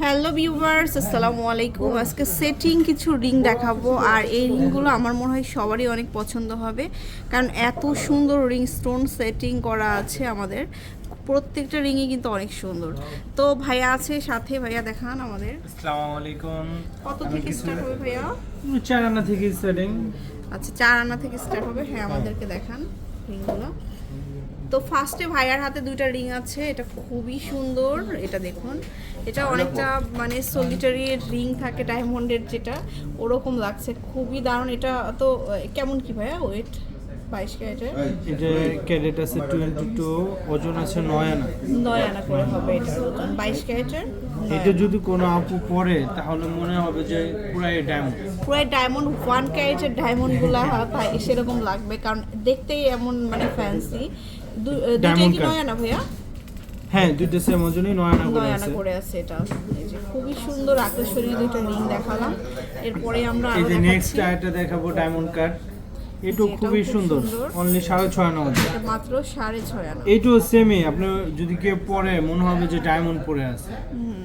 Hello viewers আসসালামু আলাইকুম। আজকে সেটিং কিছু রিং দেখাবো আর এই রিংগুলো আমার মনে হয় সবারই অনেক পছন্দ হবে কারণ এত সুন্দর রিং স্টোন সেটিং করা আছে আমাদের। প্রত্যেকটা রিংই কিন্তু অনেক সুন্দর। তো ভাইয়া আছে সাথে ভাইয়া দেখান আমাদের। আসসালামু আলাইকুম। কত থেকে স্টার্ট হবে ভাইয়া? চার আনা থেকে স্টার্টিং আচ্ছা চার আনা থেকে স্টার্ট হবে। হ্যাঁ আমাদেরকে দেখান রিংগুলো তো ফার্স্টে ভাইয়ার হাতে দুইটা রিং আছে এটা খুবই সুন্দর এটা দেখুন। এটা অনেকটা মানে সলিটারি রিং থাকে ডায়মন্ডের যেটা ওরকম লাগছে খুবই দারুণ। এটা তো কেমন কি ভাইয়া ওয়েট বাইশ ক্যারেটের এটা ক্যারেট আছে টোয়েন্টি টু ওজন আছে নয় আনা। নয় আনা করে হবে এটা ওজন বাইশ ক্যারেটের। এটা যদি কোনো আপু পরে তাহলে মনে হবে যে পুরাই ডায়মন্ড পুরো ডায়মন্ড ওয়ান ক্যারেটের ডায়মন্ডগুলো তাই সেরকম লাগবে। কারণ দেখতেই এমন মানে ফ্যান্সি Diamond কি নয় আনা ভাইয়া? হ্যাঁ দুইটা সেম ওজনই নয় আনা করে আছে। করে আছে এটা। খুবই সুন্দর আকর্ষণীয় দুটো রিং দেখালাম। এরপরে আমরা এই যে নেক্সট আইটা দেখাবো ডায়মন্ড কাট এটাও এটাও খুবই সুন্দর। অনলি সাড়ে ছয় আনা এটা মাত্র সাড়ে ছয় আনা। এইটাও সেমই আপনি যদি কেউ পরে মনে হবে যে ডায়মন্ড পরে আছে।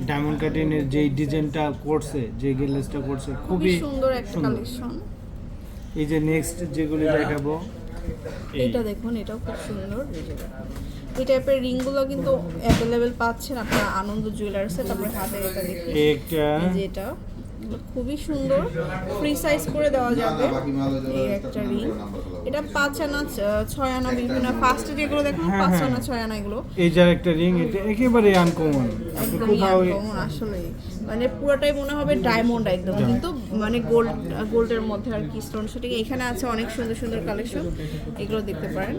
ডায়মন্ড কাটিনের যেই ডিজাইনটা করছে যে গেলেসটা করছে খুবই সুন্দর একটা। কালেকশন এই যে নেক্সট যেগুলি দেখাবো এটা দেখুন এটাও খুব সুন্দর। এই যে টাইপের রিংগুলো কিন্তু অ্যাভেলেবেল পাচ্ছেন আপনারা আনন্দ জুয়েলার্সে তারপরে হাতে এটা দেখুন। একটা এই যে এটা। এগুলো খুবই সুন্দর। ফ্রি সাইজ করে দেওয়া যাবে এই একটা রিং এটা পাঁচ আনা ছয় আনা বিভিন্ন ফার্স্টে যেগুলো দেখুন হ্যাঁ, পাঁচ হ্যাঁ। আনা ছয় আনা এগুলো। এই যার একটা রিং এটা একেবারে আনকমন কোথাও আসলেই। মানে পুরোটাই মনে হবে ডায়মন্ড একদম। কিন্তু মানে গোল্ড গোল্ডের মধ্যে আর কি স্টোন শুটিং এখানে আছে অনেক সুন্দর সুন্দর কালেকশন এগুলো দেখতে পারেন।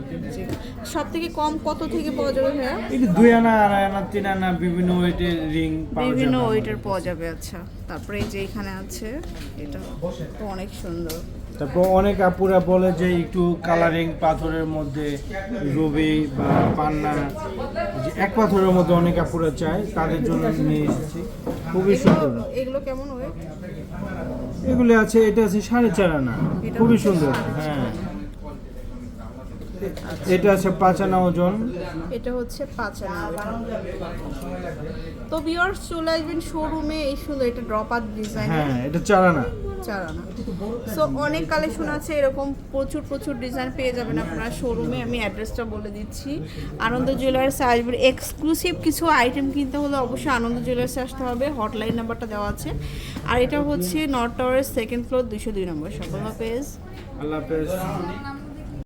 সব থেকে কম কত থেকে পাওয়া যাবে ভাইয়া? এটা দুই আনা আড়াই আনা তিন আনা বিভিন্ন ওয়েটের রিং বিভিন্ন ওয়েটের পাওয়া যাবে আচ্ছা। তারপরে এই যে এখানে আছে এটা তো অনেক সুন্দর। তারপর অনেক আপুরা বলে যে একটু কালারিং পাথরের মধ্যে রবি বা পান্না এক পাথরের মধ্যে অনেক আপুরা চায় তাদের জন্য নিয়ে এসেছি। খুবই সুন্দর। এগুলো কেমন ওয়েট? এগুলো আছে এটা আছে সাড়ে চার আনা। খুবই সুন্দর হ্যাঁ। এটা আছে পাঁচ আনা ওজন এটা হচ্ছে পাঁচ আনা তো ভিউয়ার্স চলে আসবেন শোরুমে এই সুন্দর এটা ড্রপ আর ডিজাইন হ্যাঁ এটা চার আনা চার আনা সো অনেক কালেকশন আছে এরকম প্রচুর প্রচুর ডিজাইন পেয়ে যাবেন আপনারা শোরুমে আমি অ্যাড্রেসটা বলে দিচ্ছি। আনন্দ জুয়েলার্সে আসবেন। এক্সক্লুসিভ কিছু আইটেম কিনতে হলে অবশ্যই আনন্দ জুয়েলার্সে আসতে হবে। হটলাইন নাম্বারটা দেওয়া আছে। আর এটা হচ্ছে নর্থ টাওয়ারের সেকেন্ড ফ্লোর দুশো দুই নম্বর। সকল পেজ আল্লাহ হাফেজ।